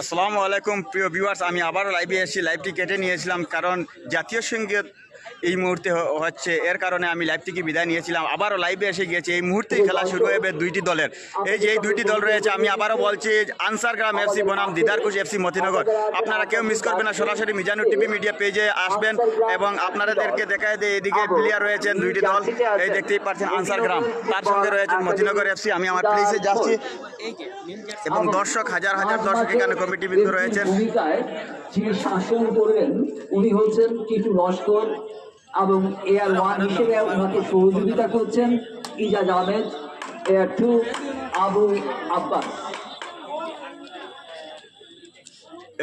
আসসালামু আলাইকুম প্রিয় ভিউয়ার্স আমি আবারও লাইভে এসেছি। লাইভটি কেটে নিয়েছিলাম কারণ জাতীয় সংগীত এই মুহূর্তে হচ্ছে। এর কারণে আমি লাইভ থেকে বিদায় নিয়েছিলাম। আবারও লাইভে এসে গিয়েছি। এই মুহূর্তেই খেলা শুরু হবে দুইটি দলের। এই যে এই দুইটি দল রয়েছে, আমি আবারও বলছি, আনসার গ্রাম এফসি বনাম দিদারকুশ এফসি মতিনগর। আপনারা কেউ মিস করবেন না। সরাসরি মিজানুর টিভি মিডিয়া পেজে আসবেন এবং আপনাদেরকে দেখায় যে এদিকে প্লেয়ার রয়েছেন দুইটি দল। এই দেখতেই পাচ্ছেন আনসার গ্রাম। তার সঙ্গে রয়েছেন মতিনগর এফসি আমি আমার প্লেসে যাচ্ছি। এবং দর্শক, হাজার হাজার দর্শক এখানে কমিটি বিন্দু রয়েছেন। যিনি শাসন করবেন উনি হচ্ছেন টিটু লস্কর। এবং এয়ার ওয়ান হিসেবে ওনাকে সহযোগিতা করছেন ইজাজ আহমেদ এয়ার টু আবু আব্বাস।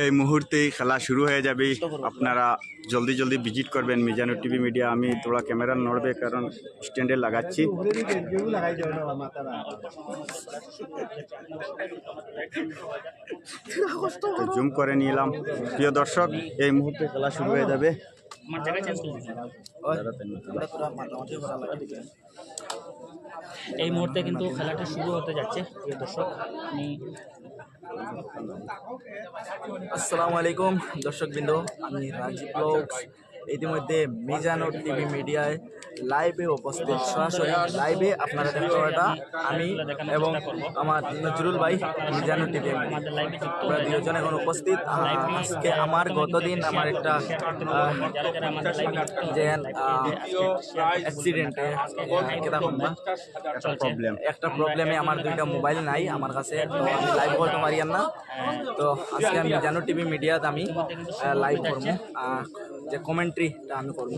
এই মুহূর্তেই খেলা শুরু হয়ে যাবে। আপনারা জলদি জলদি ভিজিট করবেন মিজানুর টিভি মিডিয়া। আমি তোরা ক্যামেরা নড়বে কারণ স্ট্যান্ডে লাগাচ্ছি। জুম করে নিলাম। প্রিয় দর্শক, এই মুহূর্তে খেলা শুরু হয়ে যাবে। এই মুহূর্তে কিন্তু খেলাটা শুরু হতে যাচ্ছে। প্রিয় দর্শক, আমি আসসালামু আলাইকুম দর্শকবৃন্দ আমি রাজীব ব্লগস। ইতিমধ্যে মিজানো টিভি মিডিয়ায় লাইভে উপস্থিত। সরাসরি লাইভে আপনারা দেখতে পাটা আমি এবং আমার নজরুল ভাই মিজানো টিভি আমরা। দুজনে এখন উপস্থিত। আজকে আমার গতদিন আমার একটা যে অ্যাক্সিডেন্টে একটা প্রবলেম একটা প্রবলেমে আমার দুইটা মোবাইল নাই আমার কাছে। তো আমি লাইভ করতে পারি না। তো আজকে আমি জানো টিভি মিডিয়াতে আমি লাইভ করব। যে কমেন্ট্রিটা আমি করব।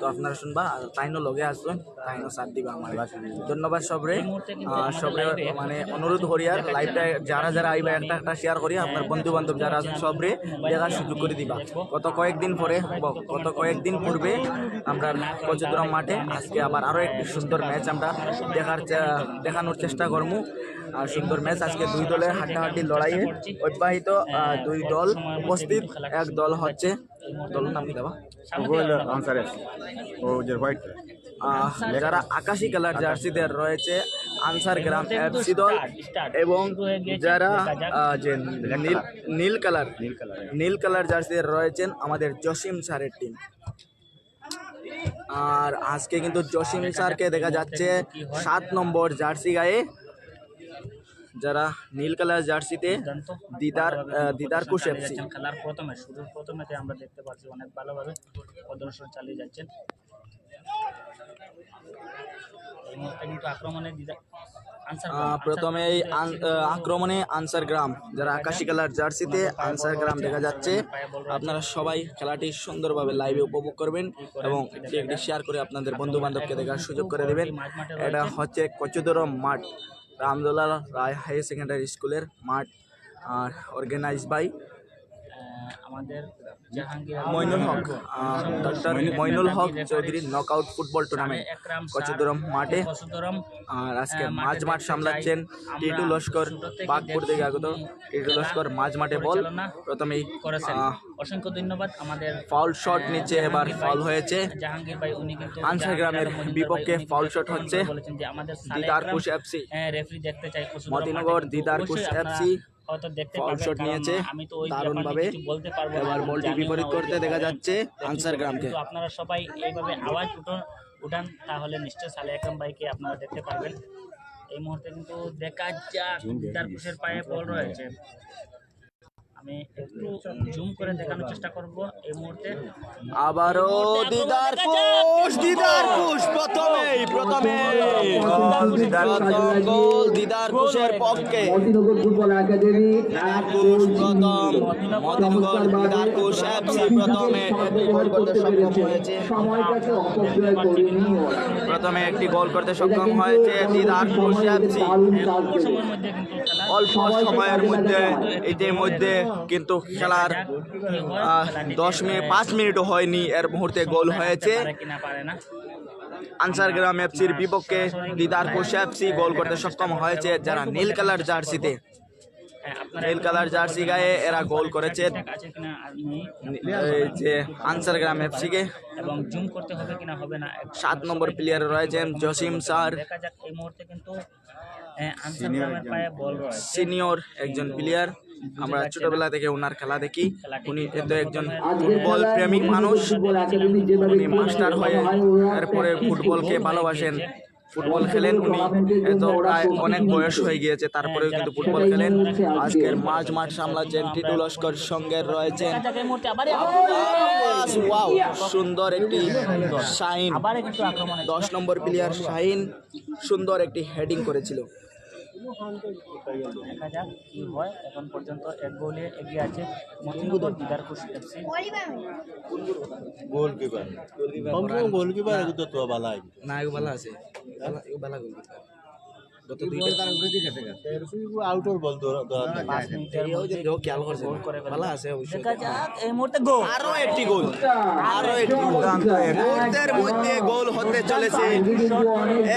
তো আপনারা শুনবা, আর তাইনও লগে আসবেন, তাইনও সাথ দিবা আমার। ধন্যবাদ সবরে। সবরে মানে অনুরোধ করি আর লাইভটা যারা যারা আইবা, একটা একটা শেয়ার করি, আপনার বন্ধু বান্ধব যারা আছেন, সবরে দেখার সুযোগ করে দিবা। গত কয়েকদিন পরে গত কয়েকদিন পূর্বে আমরা কচুদ্রম মাঠে, আজকে আবার আরও একটি সুন্দর ম্যাচ আমরা দেখার দেখানোর চেষ্টা করব। আর সুন্দর ম্যাচ আজকে দুই দলের হাড্ডাহাড্ডি লড়াইয়ে অব্যাহিত দুই দল উপস্থিত। এক দল হচ্ছে দল নাম কি দেবা আনসার ও যে হোয়াইট আহ, যারা আকাশি কালার জার্সিতে রয়েছে আনসার গ্রাম এফসি দল এবং যারা যে নীল নীল কালার নীল কালার নীল কালার জার্সিতে রয়েছেন আমাদের জসিম স্যারের টিম আর আজকে কিন্তু জসিম স্যারকে দেখা যাচ্ছে সাত নম্বর জার্সি গায়ে যারা নীল কালার জার্সিতে দিদার দিদার কুশ এফসি খেলার প্রথমে শুরুর প্রথমেতে আমরা দেখতে পাচ্ছি অনেক ভালোভাবে প্রদর্শন চালিয়ে যাচ্ছেন। এই আক্রমণে আনসার গ্রাম যারা আকাশি কালার জার্সিতে আনসার গ্রাম দেখা যাচ্ছে। আপনারা সবাই খেলাটি সুন্দরভাবে লাইভে উপভোগ করবেন এবং এটি শেয়ার করে আপনাদের বন্ধু বান্ধবকে দেখার সুযোগ করে দেবেন। এটা হচ্ছে কচুদরম মাঠ। রামদোলা রায় হায়ার সেকেন্ডারি স্কুলের মাঠ আর অর্গানাইজ বাই আমাদের Jahangir Mainul Haque doctor Mainul Haque Chowdhury knockout football tournament Kachudaram মাঠে। আর আজকে মাঝ মাঠ সামলাচ্ছেন। টিটু লস্কর ছোট থেকে আগত টিটু লস্কর মাঝ মাঠে বল। প্রথমেই করেছেন। অসংখ্য ধন্যবাদ। আমাদের ফাউল শট নিচে এবার ফাউল হয়েছে। জাহাঙ্গীর ভাই উনি কিন্তু আনসার গ্রামের বিপক্ষে ফাউল শট হচ্ছে বলেছেন যে আমাদের দিদার কুশ এফসি রেফারি দেখতে চাই। মতিনগর মাঠে দিদার কুশ এফসি হয়তো দেখতে ফাউল শট নিয়েছে আমি তো ওই বলতে পারব এবার বলটি বিপরীত করতে দেখা যাচ্ছে আনসার গ্রামকে। আপনারা সবাই এইভাবে আওয়াজ উঠান উঠান তাহলে নিশ্চয় সালে একরম ভাইকে আপনারা দেখতে পারবেন। এই মুহূর্তে কিন্তু দেখা যাক দিদার কুশের পায়ে বল রয়েছে। আমি একটু জুম করে দেখানোর চেষ্টা করব এই মুহূর্তে। আবারও দিদার কুশ দিদার কুশ প্রথমেই প্রথমে গোল দিদার কুশের পক্ষে। মতিনগর ফুটবল একাডেমি দিদার কুশ প্রথম। মতিনগর দিদার কুশ এফসি প্রথমে একটি গোল করতে সক্ষম হয়েছে। সময়টাকে অপব্যয় করিনি প্রথমে একটি গোল করতে সক্ষম হয়েছে দিদার কুশ এফসি। সময়ের মধ্যে কিন্তু অল্প সময়ের মধ্যে, এদের মধ্যে কিন্তু খেলার দশ মিনিট, পাঁচ মিনিটও হয়নি। এর মুহূর্তে গোল হয়েছে। আনসার গ্রাম এফসির বিপক্ষে দিদার কুশ এফসি গোল করতে সক্ষম হয়েছে যারা নীল কালার জার্সিতে। নীল কালার জার্সি গায়ে এরা গোল করেছে। যে আনসার গ্রাম এফসি কে এবং জুম করতে হবে কিনা হবে না সাত নম্বর প্লেয়ার রয়েছেন জসিম স্যার। দেখা যাক এই মুহূর্তে কিন্তু সিনিয়র একজন প্লেয়ার আমরা ছোটবেলা থেকে ওনার খেলা দেখি। উনি কি এত একজন ফুটবল প্রেমিক মানুষ। উনি মাস্টার হয়ে হয়, এরপরে ফুটবলকে ভালোবাসেন। ফুটবল খেলেন উনি। এত প্রায় অনেক বয়স হয়ে গিয়েছে তারপরেও কিন্তু ফুটবল খেলেন। আজকের মাঝ মাঠ সামলাচ্ছেন টিটু লস্কর সঙ্গে রয়েছেন। ওয়াও সুন্দর একটি শাইন। কিন্তু দশ নম্বর প্লেয়ার শাহিন সুন্দর একটি হেডিং করেছিল। দেখা যাক কি হয়। এখন পর্যন্ত এক গোলে এগিয়ে আছে Matinagar Didarpur FC goalkeeper. Goalkeeper goalkeeper তো ভালো না ভালো আছে। ভালো গোলকিপার। গত দুইটা আউটর বল পাঁচ মিনিটের এই যে খেয়াল করছে গোল করে ফেলবে। ভালো আছে অবশ্যই। এই মুহূর্তে গোল। আরও একটি গোল। আরও একটি মুহূর্তের মধ্যে গোল হতে চলেছে।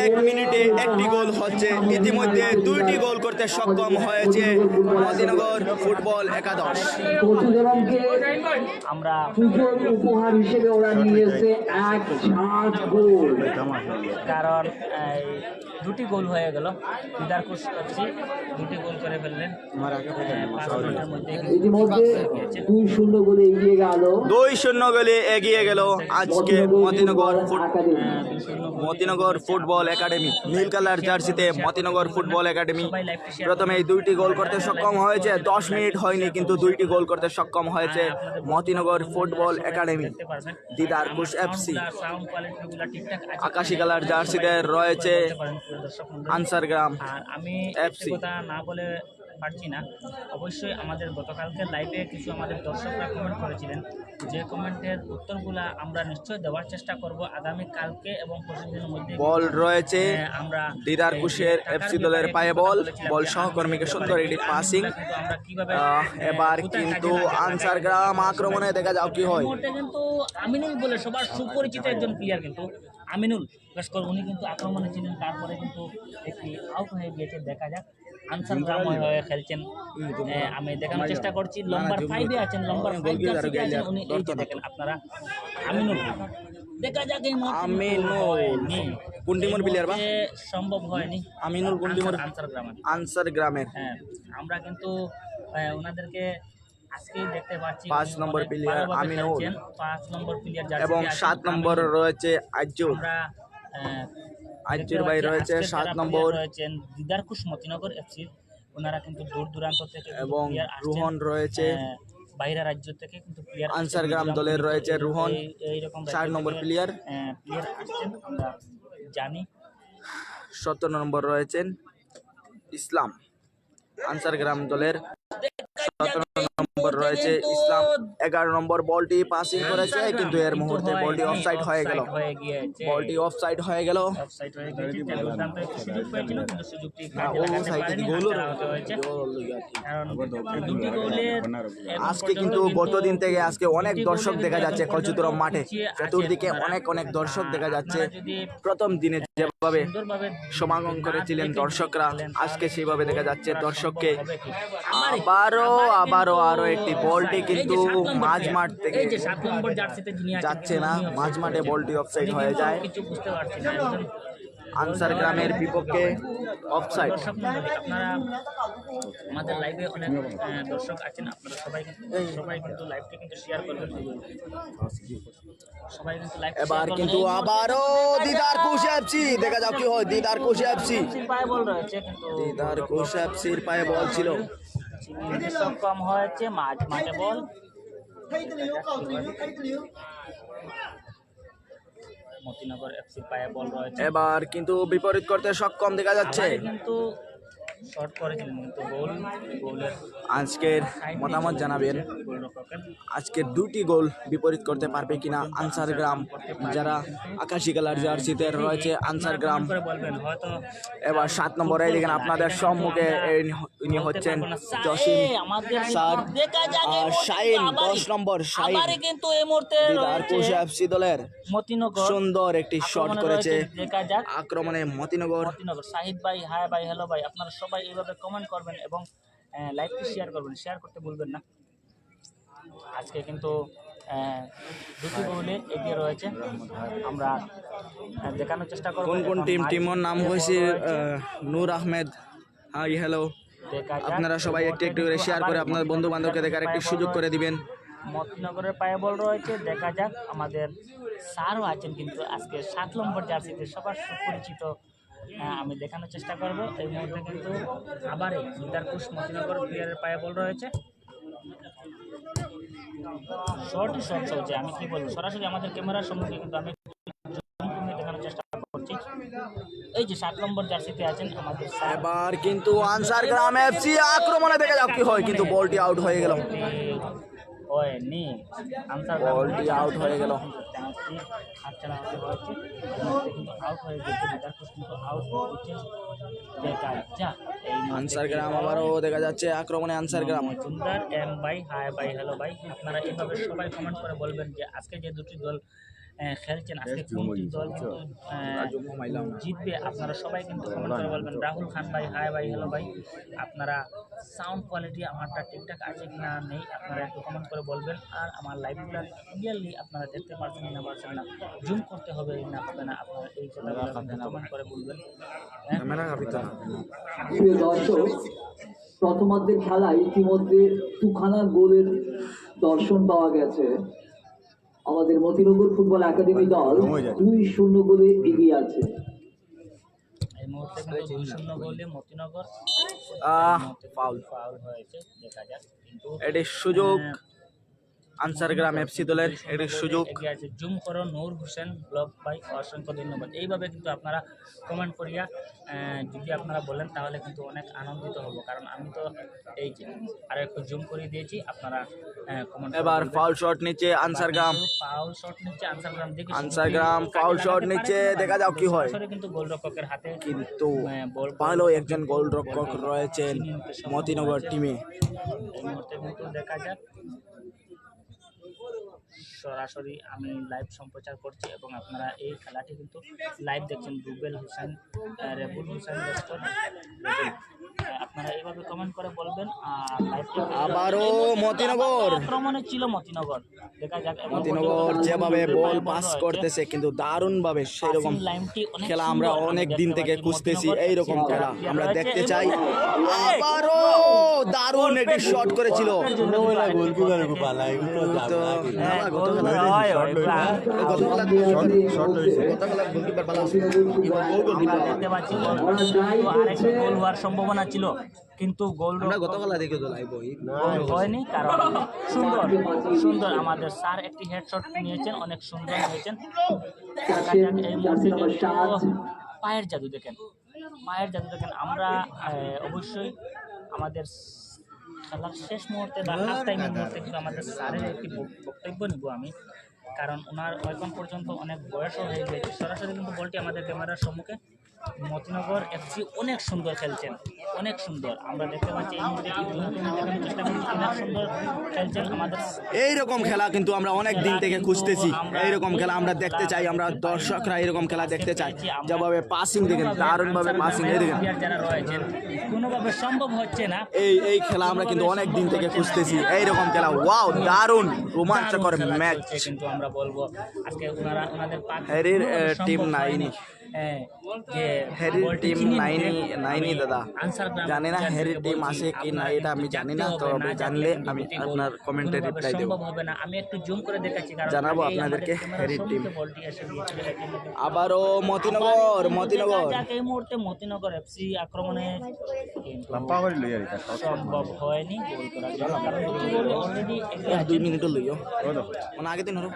এক মিনিটে একটি গোল হচ্ছে। ইতিমধ্যে দুইটি গোল করতে সক্ষম হয়েছে মদিনগর ফুটবল একাদশ। আমরা উপহার হিসেবে ওরা নিয়ে এসে এক গোল। কারণ এই দুটি গোল হয়ে গেল। দিদারপুর এফসি দুটি গোল করে ফেললেন। আহ, পাঁচ মিনিটের মধ্যে দুই শূন্য গোলে এগিয়ে গেল। দুই শূন্য গোলে এগিয়ে গেল আজকে মতিনগর মতিনগর ফুটবল একাডেমি। নীল কালার জার্সিতে মতিনগর ফুটবল একাডেমি। প্রথমে এই দুইটি গোল করতে সক্ষম হয়েছে। দশ মিনিট হয়নি কিন্তু দুইটি গোল করতে সক্ষম হয়েছে Matinagar football academy. Didar Kush FC আকাশি কালার জার্সিতে রয়েছে আনসার গ্রাম। আর আমি কথা না বলে পারছি না। অবশ্যই আমাদের গতকালকে লাইভে কিছু আমাদের দর্শকরা কমেন্ট করেছিলেন। যে কমেন্টের উত্তরগুলা আমরা নিশ্চয় দেওয়ার চেষ্টা করব আগামী কালকে এবং পরশুদিনের মধ্যে। বল রয়েছে আমরা দিদার কুশের এফসি দলের পায়ে বল বল সহকর্মীকে সুন্দর এটি পাসিং আহ, এবার কিন্তু আনসার গ্রাম আক্রমণে দেখা যাও কি হয়। কিন্তু আমিনুল বলে সবার সুপরিচিত একজন প্লেয়ার কিন্তু। আমিনুল লস্কর উনি কিন্তু আক্রমণে ছিলেন তারপরে কিন্তু একটি আউট হয়ে গিয়েছে দেখা যাক। আনসার গ্রাম হয়ে খেলছেন। আমি দেখানোর চেষ্টা করছি লম্বার ফাইভে আছেন লম্বার ফাইভ আছেন উনি এই যে দেখেন আপনারা আমিনুল। দেখা যাক এই আমিনুল। player বা? সম্ভব হয়নি। আমিনুল কোন টিমের? আনসার- গ্রামের। আনসার গ্রামের। হ্যাঁ আমরা কিন্তু ওনাদেরকে আজকে দেখতে পাচ্ছি পাঁচ নম্বর player আমিনুল। পাঁচ নম্বর প্লেয়ার এবং সাত নম্বর রয়েছে আজ্জুর আজ্জুর ভাই রয়েছে সাত নম্বর। রয়েছেন দিদারকুশ মতিনগর এফসি ওনারা কিন্তু দূর দূরান্ত থেকে এবং রোহন রয়েছে। বাইরের রাজ্য থেকে কিন্তু প্লেয়ার আনসার গ্রাম দলের রয়েছে রোহন, চার নম্বর player। প্লেয়ার আসছেন। আমরা জানি। সতেরো নম্বর রয়েছেন ইসলাম আনসার গ্রাম দলের। সতেরো নম্বর রয়েছে ইসলাম এগারো নম্বর বলটি পাসিং করেছে কিন্তু এর মুহূর্তে বলটি অফসাইড হয়ে গেল। বলটি অফসাইড হয়ে গেল। হয়ে আজকে কিন্তু গত দিন থেকে আজকে অনেক দর্শক দেখা যাচ্ছে কচুতরম মাঠে। চতুর্দিকে অনেক অনেক দর্শক দেখা যাচ্ছে। প্রথম দিনে যেভাবে সমাগম করেছিলেন দর্শকরা আজকে সেইভাবে দেখা যাচ্ছে দর্শককে। আবারও আবারও আরও একটি বলটি কিন্তু মাঝ মাঠ থেকে যাচ্ছে না, মাঝ মাঠে বলটি উনি হয়ে যায়। আনসার গ্রামের বিপক্ষে অফসাইড আপনারা আমাদের লাইভে অনেক দর্শক আছেন আপনারা সবাই কিন্তু সবাই কিন্তু লাইভটি কিন্তু শেয়ার করবেন। সবাই কিন্তু লাইভ এবার কিন্তু আবারও দিদার কুশ এফসি দেখা যাক কি হয়। দিদার কুশ এফসি পায়ে বল রয়েছে কিন্তু দিদার কুশ এফসির পায়ে বল ছিল। সক্ষম হয়েছে মাঠে বল। মতিনগর এফসির পায়ে বল রয়েছে। এবার কিন্তু বিপরীত করতে সক্ষম দেখা যাচ্ছে। কিন্তু শর্ট করেছিলেন কিন্তু গোল। গোলের আজকের মতামত জানাবেন। আজকের দুটি গোল বিপরীত করতে পারবে কিনা আনসার গ্রাম। যারা আকাশি কালার জার্সিতে রয়েছে আনসার গ্রাম। এবার সাত নম্বরে দেখেন আপনাদের সম্মুখে এই- ইনি হচ্ছেন জসিম স্যার আর শাইন দশ নম্বর কিন্তু এই মুহূর্তে এফসি দলের মতিনগর। সুন্দর একটি শট করেছে আক্রমণে মতিনগর। মতিনগর। শাহিদ ভাই হাই ভাই হ্যালো ভাই আপনারা সবাই এইভাবে কমেন্ট করবেন এবং লাইভটি শেয়ার করবেন। শেয়ার করতে ভুলবেন না। আজকে কিন্তু দুটি গোলে এগিয়ে রয়েছে। আমরা দেখানোর চেষ্টা করব। কোন কোন টিম টিমর নাম হয়েছে নূর আহমেদ। হাই হ্যালো আপনারা সবাই একটু একটু করে শেয়ার করে আপনার বন্ধু বান্ধবকে দেখার একটি সুযোগ করে দিবেন। মতনগরের পায়ে বল রয়েছে দেখা যাক আমাদের স্যারও আছেন কিন্তু আজকে সাত নম্বর জার্সিতে সবার সুপরিচিত আহ, আমি দেখানোর চেষ্টা করব। এই মুহূর্তে কিন্তু আবার এই সিদ্ধারপুর মতিনগর প্লেয়ারের পায়ে বল রয়েছে। শর্ট শর্ট চলছে আমি কি বলব সরাসরি আমাদের ক্যামেরার সম্মুখে কিন্তু আমি করছি এই যে সাত নম্বর জার্সিতে আছেন আমাদের এবার কিন্তু আনসার গ্রাম এফসি আক্রমণে দেখা যাক কি হয় কিন্তু বলটি আউট হয়ে গেল। হয়নি। আনসার বলটি হয়ে গেল। কিন্তু আউট হয়ে গেছে কিন্তু আউট হয়েছে দেখা যাক আনসার গ্রাম আবারও দেখা যাচ্ছে আক্রমণে আনসার গ্রাম। মজুমদার এম ভাই হাই ভাই হ্যালো ভাই আপনারা এইভাবে সবাই কমেন্ট করে বলবেন যে আজকে যে দুটি দল খেলছেন আজকে কোনটি দল জিতবে। আপনারা সবাই কিন্তু কমেন্ট করে বলবেন রাহুল খান ভাই হাই ভাই হ্যালো ভাই আপনারা সাউন্ড কোয়ালিটি আমারটা ঠিকঠাক আছে কি না নেই আপনারা একটু কমেন্ট করে বলবেন। আর আমার লাইভগুলো ক্লিয়ারলি আপনারা দেখতে পারছেন না পারছেন না জুম করতে হবে না হবে না আপনারা এই কথাগুলো কমেন্ট করে বলবেন। হ্যাঁ? ক্যামেরা কাঁপিত না। প্রথমার্ধের খেলায় ইতিমধ্যে দুখানা গোলের দর্শন পাওয়া গেছে। আমাদের মতিনগর ফুটবল একাডেমি দল দুই শূন্য গোলে এগিয়ে আছে। এই মুহূর্তে কিন্তু দুই শূন্য গোলে মতিনগর আহ ফাউল ফাউল হয়েছে দেখা যাক। কিন্তু এটি সুযোগ আহ, আনসার গ্রাম এফসি দলের একটি সুযোগ। আছে। জুম করো নূর হোসেন ব্লগ ভাই অসংখ্য ধন্যবাদ। এইভাবে কিন্তু আপনারা কমেন্ট করিয়া যদি আপনারা বলেন তাহলে কিন্তু অনেক আনন্দিত হব। কারণ আমি তো এই যে আর একটু জুম করে দিয়েছি আপনারা কমেন্ট এবার ফাউল শট নিচে আনসার গ্রাম। ফাউল শট নিচ্ছে আনসার গ্রাম দেখি আনসার গ্রাম foul shot নিচ্ছে, দেখা যাক কি হয়। কিন্তু গোলরক্ষকের হাতে কিন্তু ভালো একজন গোলরক্ষক রয়েছেন মতিনগর টিমে দেখা যাক সরাসরি আমি লাইভ সম্প্রচার করছি এবং আপনারা এই খেলাটি কিন্তু লাইভ দেখছেন রুবেল হোসেন রেবুল হোসেন আপনারা এইভাবে কমেন্ট করে বলবেন আবারও মতিনগর। আক্রমণে ছিল মতিনগর। দেখা যাক মতিনগর যেভাবে বল পাস করতেছে কিন্তু দারুণ ভাবে সেরকম লাইনটি খেলা আমরা অনেক দিন থেকে খুঁজতেছি এইরকম খেলা আমরা দেখতে চাই। আবারও দারুণ একটি শট করেছিল। গোলকিপার को গোল হওয়ার সম্ভাবনা ছিল কিন্তু গোল হয়নি কারণ সুন্দর সুন্দর আমাদের স্যার একটি হেডশট নিয়েছেন অনেক সুন্দর হয়েছেন পায়ের জাদু দেখেন পায়ের জাদু দেখেন আমরা অবশ্যই আমাদের খেলার শেষ মুহূর্তে বা হাফ টাইমের মুহূর্তে কিন্তু আমাদের স্যারের একটি বক্তব্য নিব আমি। কারণ ওনার এখন পর্যন্ত অনেক বয়সও হয়ে গেছে সরাসরি কিন্তু বলটি আমাদের ক্যামেরার সম্মুখে। মতিনগর এফসি অনেক সুন্দর খেলছেন অনেক সুন্দর। আমরা দেখতে পাচ্ছি এই মুহূর্তে চেষ্টা করছি অনেক সুন্দর খেলছেন আমাদের এইরকম খেলা কিন্তু আমরা অনেক দিন থেকে খুঁজতেছি। এইরকম খেলা আমরা দেখতে চাই আমরা দর্শকরা এরকম খেলা দেখতে চাই যেভাবে পাসিং দেখেন দারুণ ভাবে পাসিং এই দেখেন। যারা রয়েছেন কোনোভাবে সম্ভব হচ্ছে না। এই এই খেলা আমরা কিন্তু অনেক দিন থেকে খুঁজতেছি। এইরকম খেলা ওয়াও দারুণ রোমাঞ্চকর ম্যাচ কিন্তু আমরা বলব। আজকে ওনারা ওনাদের টিম নাইনি। হ্যাঁ, হ্যারির টিম নাইনি নাইনি দাদা জানি না হ্যারির টিম আছে কি না এটা আমি জানি না তবে জানলে আমি আপনার কমেন্টে রিপ্লাই দেবো হবে না আমি একটু জুম করে দেখাচ্ছি জানাব আপনাদেরকে হ্যারির টিম। আবারও মতিনগর মতিনগর এই মুহূর্তে মতিনগর এফসি আক্রমণে সম্ভব হয়নি গোল করার জন্য অলরেডি মিনিটও লইও মানে আগে দিন হলো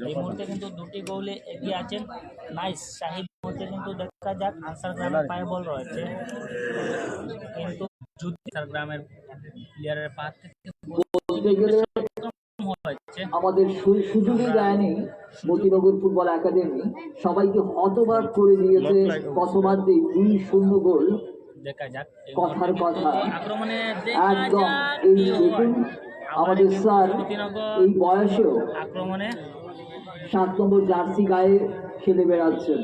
এই মুহূর্তে কিন্তু দুটি গোলে এগিয়ে আছেন। নাইস শাহিদ। মুহূর্তে কিন্তু দেখা যাক আনসার গ্রামের পায়ে বল রয়েছে। কিন্তু যদি আনসার গ্রামের প্লেয়ারের পা থেকে আমাদের সুযোগই দেয়নি মতিনগর ফুটবল একাডেমি। সবাইকে হতবাক করে দিয়েছে প্রথমার্ধে দুই শূন্য গোল। দেখা যাক। কথার কথা। আক্রমণে একদম এই আমাদের স্যার এই বয়সেও আক্রমণে সাত নম্বর জার্সি গায়ে খেলে বেড়াচ্ছেন।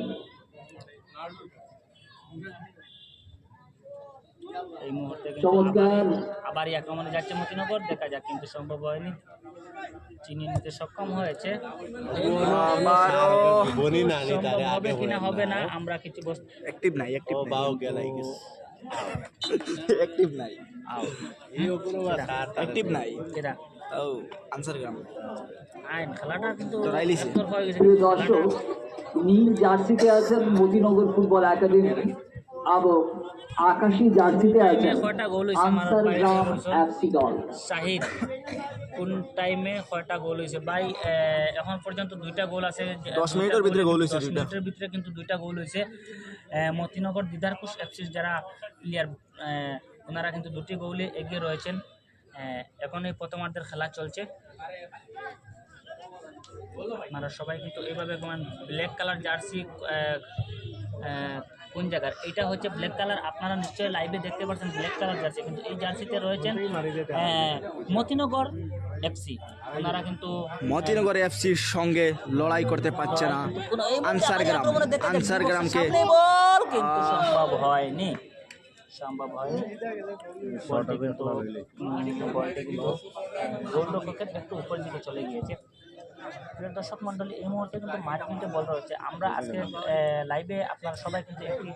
এই মুহূর্তে চমৎকার। আবার- আক্রমণে যাচ্ছে মতিনগর দেখা যাক কিন্তু সম্ভব হয়নি। চিনিয়ে নিতে সক্ষম হয়েছে। হবে কিনা হবে না। আমরা কিছু বস অ্যাক্টিভ নাই অ্যাক্টিভ বাও গেলাই অ্যাক্টিভ নাই এই ওপরে বা তার অ্যাক্টিভ নাই। এটা ও। আনসার গ্রাম। আইন খেলাটা কিন্তু হয়ে দর্শক নীল জার্সিতে আছেন মতিনগর ফুটবল একাডেমি আকাশি জার্সিতে আছেন কয়টা গোল আমার আনসার গ্রাম এফসি দল। শাহিদ কোন টাইমে কয়টা গোল হয়েছে? ভাই এখন পর্যন্ত দুইটা গোল আছে। যে- দশ দুইটা মিনিটের ভিতরে গোল হয়েছে দশ দুইটা। মিনিটের ভিতরে কিন্তু দুইটা গোল হয়েছে। আহ, মতিনগর দিদারকুশ এফসির যারা প্লেয়ার ওনারা কিন্তু দুটি গোলে এগিয়ে রয়েছেন। এখন এই প্রথমার্ধের খেলা চলছে। আপনারা সবাই কিন্তু এইভাবে ব্ল্যাক কালার জার্সি কোন জায়গার? এটা হচ্ছে ব্ল্যাক কালার আপনারা নিশ্চয়ই লাইভে দেখতে পাচ্ছেন ব্ল্যাক কালার জার্সি কিন্তু এই জার্সিতে রয়েছেন মতিনগর এফসি ওনারা কিন্তু মতিনগর এফসির সঙ্গে লড়াই করতে পারছে না। আনসার গ্রাম আনসার গ্রামকে কিন্তু সম্ভব হয়নি। সম্ভব হয়নি বলটি কিন্তু উম, কিন্তু গোলরক্ষকের একটু উপর দিকে চলে গিয়েছে। প্রিয় দর্শক মন্ডলী এই মুহূর্তে কিন্তু মাঠ কিন্তু বল রয়েছে। আমরা আজকে লাইভে আপনারা সবাই কিন্তু একটি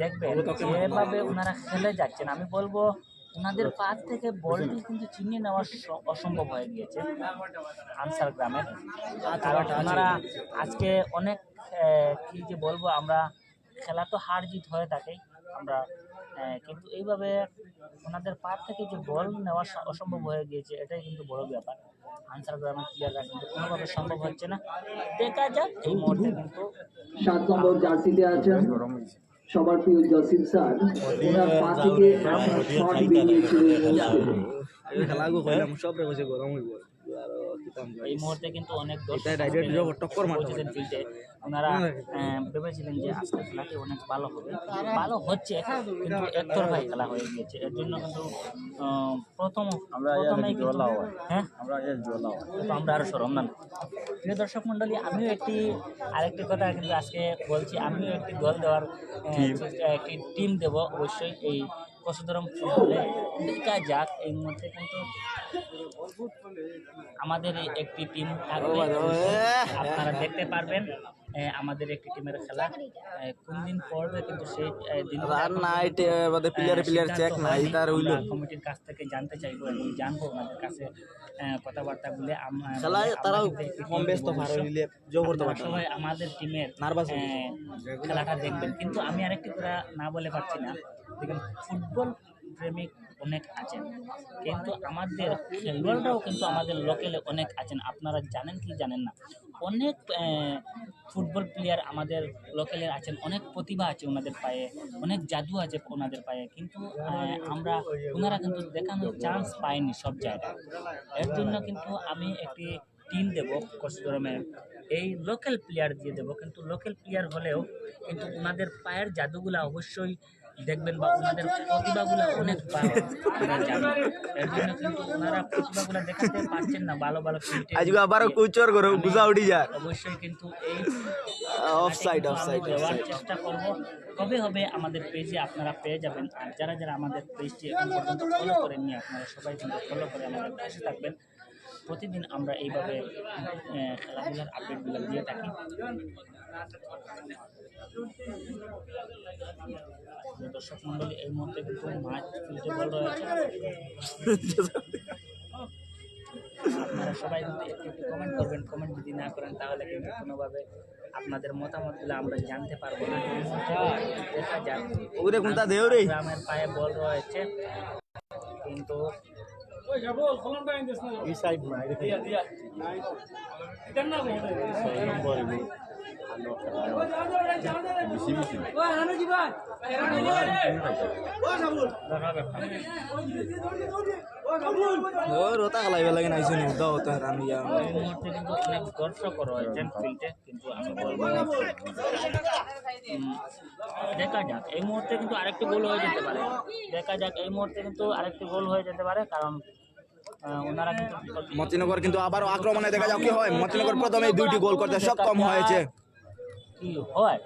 দেখবেন যেভাবে ওনারা খেলে যাচ্ছেন। আমি বলব ওনাদের পা থেকে বলটি কিন্তু চিনিয়ে নেওয়া অসম্ভব হয়ে গিয়েছে আনসার গ্রামের। কারণ ওনারা আজকে অনেক কি যে বলব আমরা খেলা তো হার জিত হয়ে থাকে। আমরা কিন্তু এইভাবে ওনাদের পার থেকে যে বল নেওয়া অসম্ভব হয়ে গিয়েছে এটাই কিন্তু বড় ব্যাপার। আনসার গ্রামের প্লেয়াররা কিন্তু কোনোভাবে সম্ভব হচ্ছে না। দেখা যাক এই মুহূর্তে কিন্তু সাত নম্বর জার্সিতে আছেন সবার প্রিয় জসিম স্যার। ওনার পা থেকে শট বেরিয়েছিল। খেলাগো কইলাম সব বসে গরম হইব। এই মুহূর্তে কিন্তু অনেক দর্শক ফিল্ডে ওনারা ভেবেছিলেন যে আজকের খেলাটি অনেক ভালো হবে। ভালো হচ্ছে কিন্তু একতরফাই খেলা হয়ে গিয়েছে। এর জন্য কিন্তু প্রথম প্রথমেই হ্যাঁ। আমরা আরও সরম না প্রিয় দর্শক মন্ডলী আমিও একটি আরেকটি কথা কিন্তু আজকে বলছি। আমিও একটি দল দেওয়ার একটি টিম দেব। অবশ্যই এই কসুদরম ফুটবলে দেখা যাক। এই মুহূর্তে কিন্তু আমাদের একটি টিম থাকবে। আপনারা দেখতে পারবেন আমাদের একটি টিমের খেলা। কোন দিন পড়বে কিন্তু সেই দিন রান নাইট বাদে প্লেয়ার প্লেয়ার চেক নাই তার হইল। কমিটির কাছ থেকে জানতে চাইব এবং জানব ওনাদের কাছে কথাবার্তা বলে আমরা তারাও কম দেবো পার অবশ্যই। হইলে জো করতে সবাই আমাদের টিমের নার্ভাস খেলাটা দেখবেন। কিন্তু আমি আরেকটি কথা না বলে পারছি না। দেখবেন ফুটবল প্রেমিক অনেক আছেন। কিন্তু আমাদের খেলোয়াড়রাও কিন্তু আমাদের লোকেলে অনেক আছেন। আপনারা জানেন কি জানেন না? অনেক ফুটবল প্লেয়ার আমাদের লোকেলে আছেন। অনেক প্রতিভা আছে ওনাদের পায়ে। অনেক জাদু আছে ওনাদের পায়ে। কিন্তু আমরা ওনারা কিন্তু দেখানোর চান্স পায়নি সব জায়গায়। এর জন্য কিন্তু আমি একটি টিম দেবো কষ্টরমে এই লোকাল প্লেয়ার দিয়ে দেবো। কিন্তু লোকাল প্লেয়ার হলেও কিন্তু ওনাদের পায়ের জাদুগুলা অবশ্যই দেখবেন বা ওনাদের প্রতিভাগুলো অনেক ভালো এর জন্য কিন্তু ওনারা প্রতিভাগুলো দেখাতে পারছেন না ভালো ভালো আজকে আবারও কুচর করো গুজা উঠি যায় অবশ্যই কিন্তু এই অফসাইড অফসাইড দেওয়ার চেষ্টা করব। কবে হবে আমাদের পেজে আপনারা পেয়ে যাবেন। আর যারা যারা আমাদের পেজটি এখন পর্যন্ত ফলো করেননি আপনারা সবাই কিন্তু ফলো করে আমাদের পাশে থাকবেন। প্রতিদিন আমরা এইভাবে খেলাধুলার আপডেটগুলো দিয়ে থাকি। দর্শক মন্ডলী এই মুহূর্তে কিন্তু মাঠ ফিল্ডে বল রয়েছে। আপনারা সবাই কিন্তু একটু একটু কমেন্ট করবেন কমেন্ট যদি না করেন তাহলে কিন্তু কোনোভাবে আপনাদের মতামতগুলো আমরা জানতে পারব না। দেখা যাক। গ্রামের পায়ে বল রয়েছে। কিন্তু এই সাইড না রোতা লাগে নাইছো নি দাও তো রান এই মুহূর্তে কিন্তু অনেক দর্শক রয়েছেন আমি বলব দেখা যাক এই মুহূর্তে কিন্তু আরেকটি গোল হয়ে যেতে পারে। দেখা যাক এই মুহূর্তে কিন্তু আরেকটি গোল হয়ে যেতে পারে কারণ ওনারা কিন্তু মতিনগর কিন্তু আবারও আক্রমণে দেখা যাক কি হয়। মতিনগর প্রথমে দুইটি গোল করতে সক্ষম হয়েছে। হয়?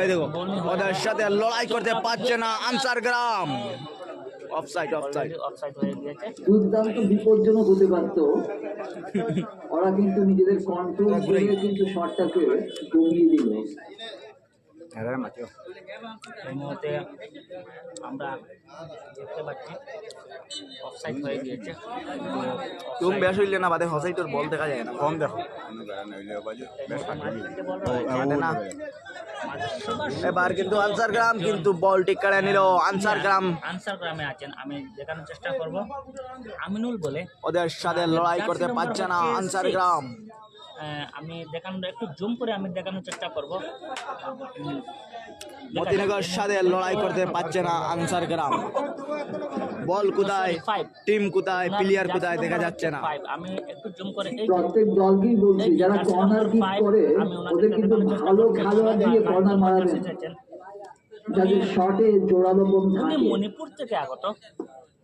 এই দেখো ওদের সাথে লড়াই করতে পারছে না আনসার গ্রাম অফসাইড অফসাইড অফসাইড হয়ে গিয়েছে। দুর্দান্ত বিপজ্জনক হতে পারত ওরা কিন্তু নিজেদের কন্ট্রোল করে কিন্তু শটটাকে কমিয়ে দিল। এই মুহূর্তে আমরা দেখতে পাচ্ছি অফসাইড হয়ে গিয়েছে। তুমি বেশ হইলে না বাদে হসাই তোর বল দেখা যায় না। কম দেখো। না। এবার কিন্তু আনসার গ্রাম কিন্তু বল ঠিক করে নিল। আনসার গ্রাম। আনসার গ্রামে আছেন আমি দেখানোর চেষ্টা করব। আমিনুল বলে ওদের সাথে লড়াই করতে পারছে না আনসার গ্রাম। আমি দেখানোর একটু জুম করে আমি দেখানোর চেষ্টা করব। মতিনগর সাথে লড়াই করতে পারছে না আনসার গ্রাম। বল কোথায়? টিম কোথায়? প্লেয়ার কোথায়? দেখা যাচ্ছে না। আমি একটু জুম করে এই প্রত্যেক দলকেই বলছি যারা কর্নার কিক করে ওদের কিন্তু ভালো খেলোয়াড় দিয়ে কর্নার মারাবেন। যাদের শটে জোরালো উনি থাকে। মণিপুর থেকে আগত।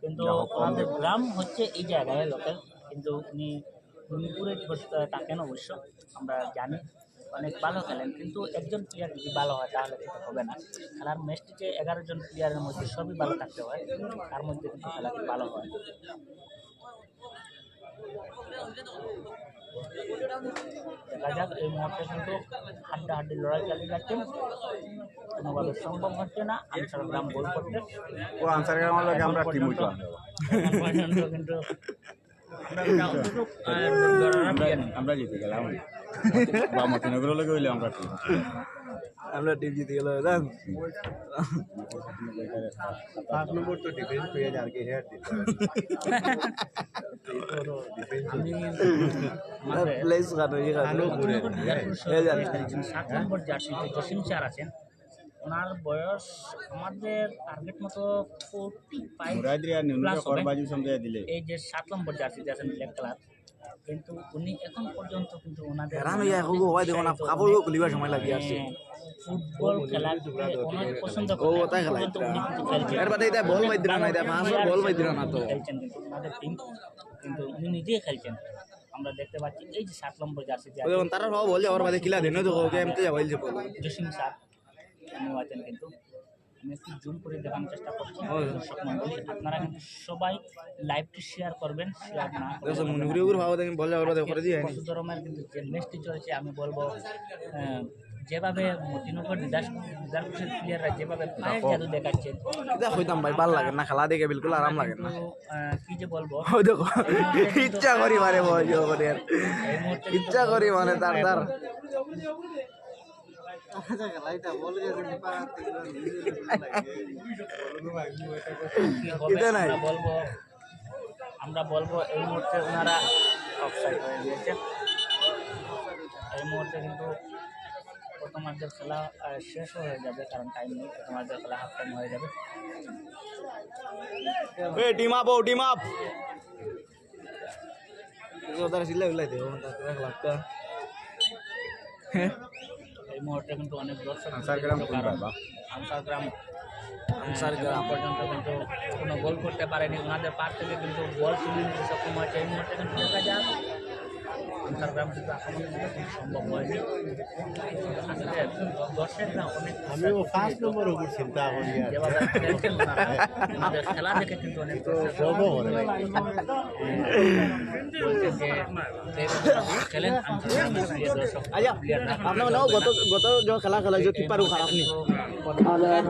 কিন্তু আমাদের গ্রাম হচ্ছে এই জায়গায় লোকাল কিন্তু উনি মণিপুরে বস- থাকেন অবশ্য? আমরা জানি অনেক ভালো খেলেন কিন্তু একজন প্লেয়ার যদি ভালো হয় তাহলে কিন্তু হবে না। খেলার ম্যাচটিতে এগারো জন প্লেয়ারের মধ্যে সবই ভালো থাকতে হয় তার মধ্যে কিন্তু খেলাটি ভালো হয়। দেখা যাক এই মুহূর্তে কিন্তু হাড্ডাহাড্ডি লড়াই চালিয়ে যাচ্ছেন। কোনোভাবে সম্ভব হচ্ছে না আনসার গ্রাম গোল করতে। ও আনসার গ্রামের লগে আমরা টিম কিন্তু ইয়ে। আমরা জিতে গেলাম। বা মতিনগরের লগে হইলে আমরা টিম আমরা টিম জিতে গেল জান? সাত নম্বর তো ডিফেন্স পেয়ে যার কি প্লেস এই খানো এই জান। সাত নম্বর জার্সিতে জসিম স্যার আছেন। ওনার বয়স আমাদের টার্গেট মতো ফোরটি ফাইভ দিলে। এই যে সাত নম্বর জার্সিতে আছেন ব্ল্যাক কালার কিন্তু উনি এখন পর্যন্ত কিন্তু ওনাদের হয় সময় লাগে আসছে। হ্যাঁ, ফুটবল খেলার পছন্দ ও করেন। খেলা কিন্তু এর বাদে এটা বল না এটা বল মাইদ্রা না তো। খেলছেন কিন্তু ওনাদের টিম কিন্তু উনি নিজেই খেলছেন। আমরা দেখতে পাচ্ছি এই যে সাত নম্বর যখন তারা সব বলছে ওর বাদে কিলা দেন তো ওকে এমতে যাবাইল জসিম স্যার উনিও আছেন কিন্তু আমি একটু জুম করে দেখানোর চেষ্টা করছি। দর্শক আপনারা কিন্তু সবাই লাইভটি শেয়ার করবেন শেয়ার না দিয়ে কিন্তু যে ম্যাচটি চলছে আমি বলব যেভাবে মতিনগর দিদারপুরের প্লেয়াররা যেভাবে পায়ের জাদু দেখাচ্ছেন হইতাম ভাই ভালো লাগে না খেলা দেখে বিলকুল আরাম লাগে না। কি যে বলব দেখো ইচ্ছা করি মানে ইচ্ছা করি মানে তার তার। আমরা বলব এই মুহূর্তে ওনারা অফসাইড হয়ে গিয়েছে। এই মুহূর্তে কিন্তু প্রথমার্ধের খেলা শেষ হয়ে যাবে কারণ টাইম নেই। প্রথমার্ধের খেলা হাফ টাইম হয়ে যাবে। টিম আপ ও টিম আপ এই মুহূর্তে কিন্তু অনেক দর্শক আনসার গ্রাম কোন আনসার গ্রাম পর্যন্ত কিন্তু কোনো গোল করতে পারেনি। ওনাদের পার থেকে কিন্তু বল তুলে নিতে সক্ষম হয়েছে এই মুহূর্তে কিন্তু দেখা যাক আনসার গ্রাম কিন্তু আক্রমণ সম্ভব হয়নি আসলে দর্শকরা অনেক আমিও ফার্স্ট নম্বর উপর চিন্তা করি ওনাদের খেলা দেখে কিন্তু অনেক দর্শক দর্শক আচ্ছা আপনার গত গত যে খেলা খেলা যে কিপারও খারাপ নি খেলার